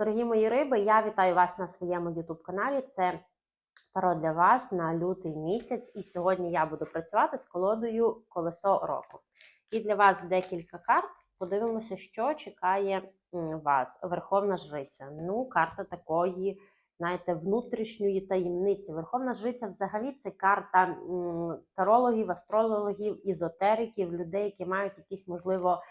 Дорогі мої риби, я вітаю вас на своєму YouTube каналі. Це таро для вас на лютий місяць. І сьогодні я буду працювати з колодою Колесо року. І для вас декілька карт. Подивимося, що чекає вас. Верховна Жриця. Ну, карта такої, знаєте, внутрішньої таємниці. Верховна Жриця взагалі це карта тарологів, астрологів, ізотериків, людей, які мають якісь, можливо,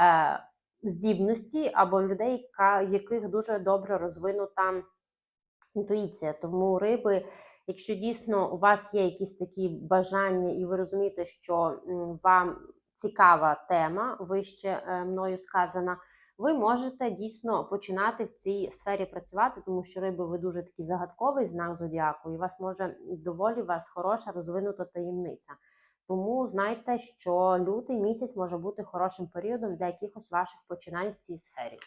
е, здібності, або людей, яких дуже добре розвинута інтуїція. Тому риби, якщо дійсно у вас є якісь такі бажання, і ви розумієте, що вам цікава тема, вище е, мною сказана, ви можете дійсно починати в цій сфері працювати, тому що риби ви дуже такий загадковий знак зодіаку, і вас може доволі вас хороша розвинута таємниця. Тому знайте, що лютий місяць може бути хорошим періодом для якихось ваших починань в цій сфері.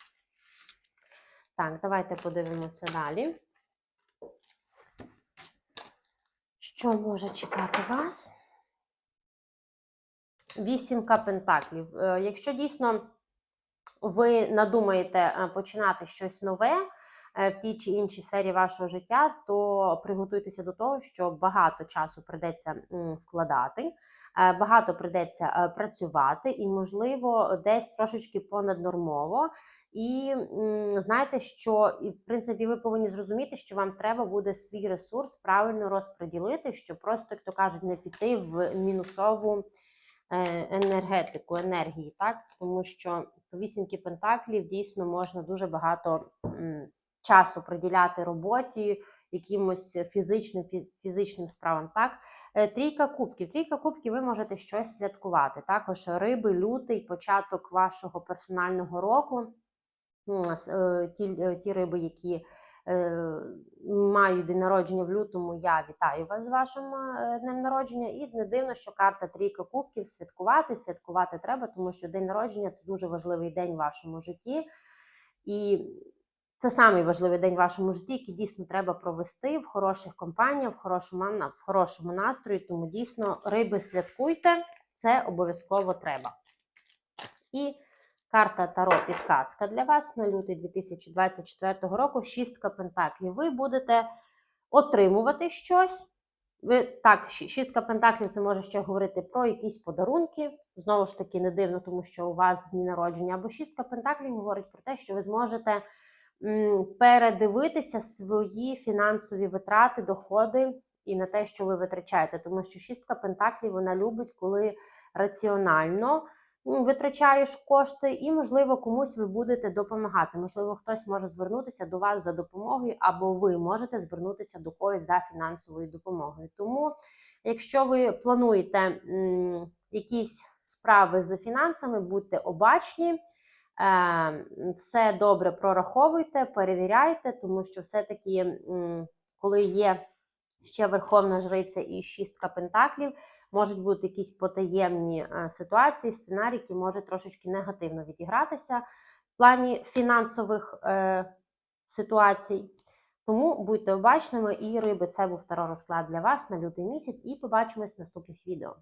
Так, давайте подивимося далі. Що може чекати вас? Вісімка пентаклів. Е, Якщо дійсно ви надумаєте е, починати щось нове в тій чи іншій сфері вашого життя, то приготуйтеся до того, що багато часу придеться вкладати, е, багато придеться е, працювати, і, можливо, десь трошечки понаднормово. І знаєте, що і, в принципі ви повинні зрозуміти, що вам треба буде свій ресурс правильно розподілити, щоб просто, як то кажуть, не піти в мінусову е, енергетику, енергії, так? Тому що по вісімки пентаклів дійсно можна дуже багато часу приділяти роботі, якимось фізичним, фізичним справам. Так? Е, Трійка кубків. Трійка кубків ви можете щось святкувати. Також риби, лютий, початок вашого персонального року. Е, Ті, е, ті риби, які мають день народження в лютому, я вітаю вас з вашим днем народження. І не дивно, що карта трійка кубків святкувати. Святкувати треба, тому що день народження це дуже важливий день в вашому житті. І це самий важливий день в вашому житті, який дійсно треба провести в хороших компаніях, в хорошому, в хорошому настрої. Тому дійсно риби святкуйте, це обов'язково треба. І карта Таро підказка для вас на лютий 2024 року. Шістка пентаклів. Ви будете отримувати щось. Ви так, шістка пентаклів це може ще говорити про якісь подарунки. Знову ж таки, не дивно, тому що у вас дні народження. Або шістка пентаклів говорить про те, що ви зможете передивитися свої фінансові витрати, доходи і на те, що ви витрачаєте. Тому що шістка пентаклів вона любить, коли раціонально витрачаєш кошти, і, можливо, комусь ви будете допомагати. Можливо, хтось може звернутися до вас за допомогою, або ви можете звернутися до когось за фінансовою допомогою. Тому, якщо ви плануєте якісь справи з фінансами, будьте обачні. Е, все добре прораховуйте, перевіряйте, тому що все-таки, коли є ще Верховна Жриця і шістка пентаклів, можуть бути якісь потаємні е, ситуації, сценарії, які можуть трошечки негативно відігратися в плані фінансових е, ситуацій. Тому будьте обачними і риби, це був таро розклад для вас на лютий місяць, і побачимось в наступних відео.